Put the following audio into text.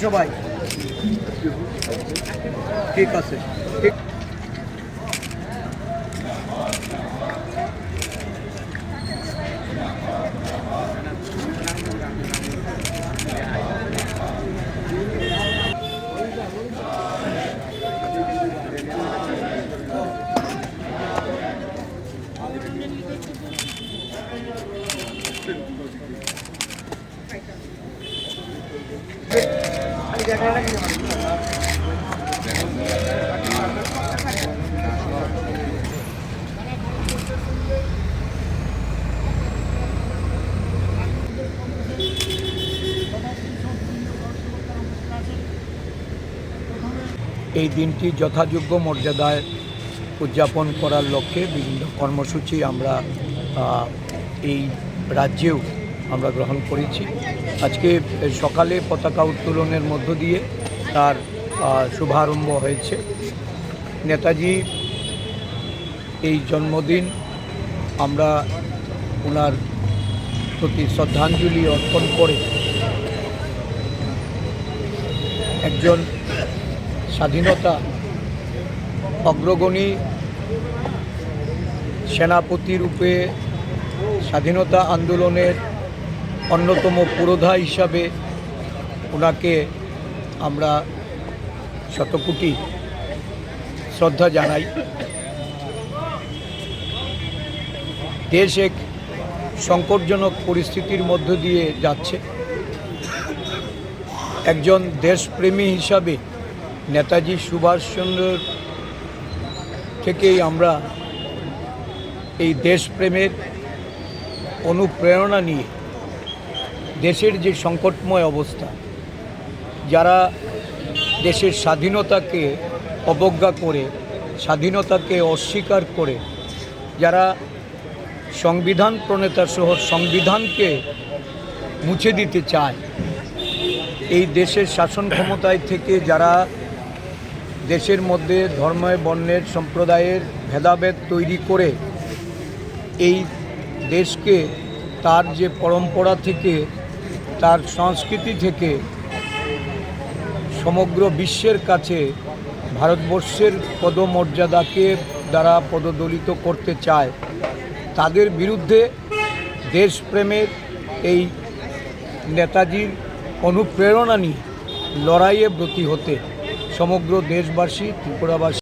সবাই ঠিক আছে ঠিক এই দিনটি যথাযোগ্য মর্যাদায় উদযাপন করার লক্ষ্যে বিভিন্ন কর্মসূচি আমরা এই রাজ্যেও আমরা গ্রহণ করেছি। আজকে সকালে পতাকা উত্তোলনের মধ্য দিয়ে তার শুভারম্ভ হয়েছে। নেতাজি, এই জন্মদিন আমরা ওনার প্রতি শ্রদ্ধাঞ্জলি অর্পণ করে একজন স্বাধীনতা অগ্রগণী সেনাপতি রূপে স্বাধীনতা আন্দোলনের অন্যতম পুরোধা হিসাবে ওনাকে আমরা শতকোটি শ্রদ্ধা জানাই। দেশ এক সংকটজনক পরিস্থিতির মধ্য দিয়ে যাচ্ছে। একজন দেশপ্রেমী হিসাবে নেতাজি সুভাষচন্দ্র থেকেই আমরা এই দেশপ্রেমের অনুপ্রেরণা নিয়ে দেশের যে সংকটময় অবস্থা, যারা দেশের স্বাধীনতাকে অবজ্ঞা করে, স্বাধীনতাকে অস্বীকার করে, যারা সংবিধান প্রণেতা সহ সংবিধানকে মুছে দিতে চায়, এই দেশের শাসন ক্ষমতায় থেকে যারা দেশের মধ্যে ধর্মের বর্ণের সম্প্রদায়ের ভেদাভেদ তৈরি করে এই দেশকে তার যে পরম্পরা থেকে তার সংস্কৃতি থেকে সমগ্র বিশ্বের কাছে ভারতবর্ষের পদমর্যাদাকে দ্বারা পদদলিত করতে চায়। তাদের বিরুদ্ধে দেশপ্রেমের এই নেতাজির অনুপ্রেরণা নিয়ে লড়াইয়ে ব্রতী হতে সমগ্র দেশবাসী, ত্রিপুরাবাসী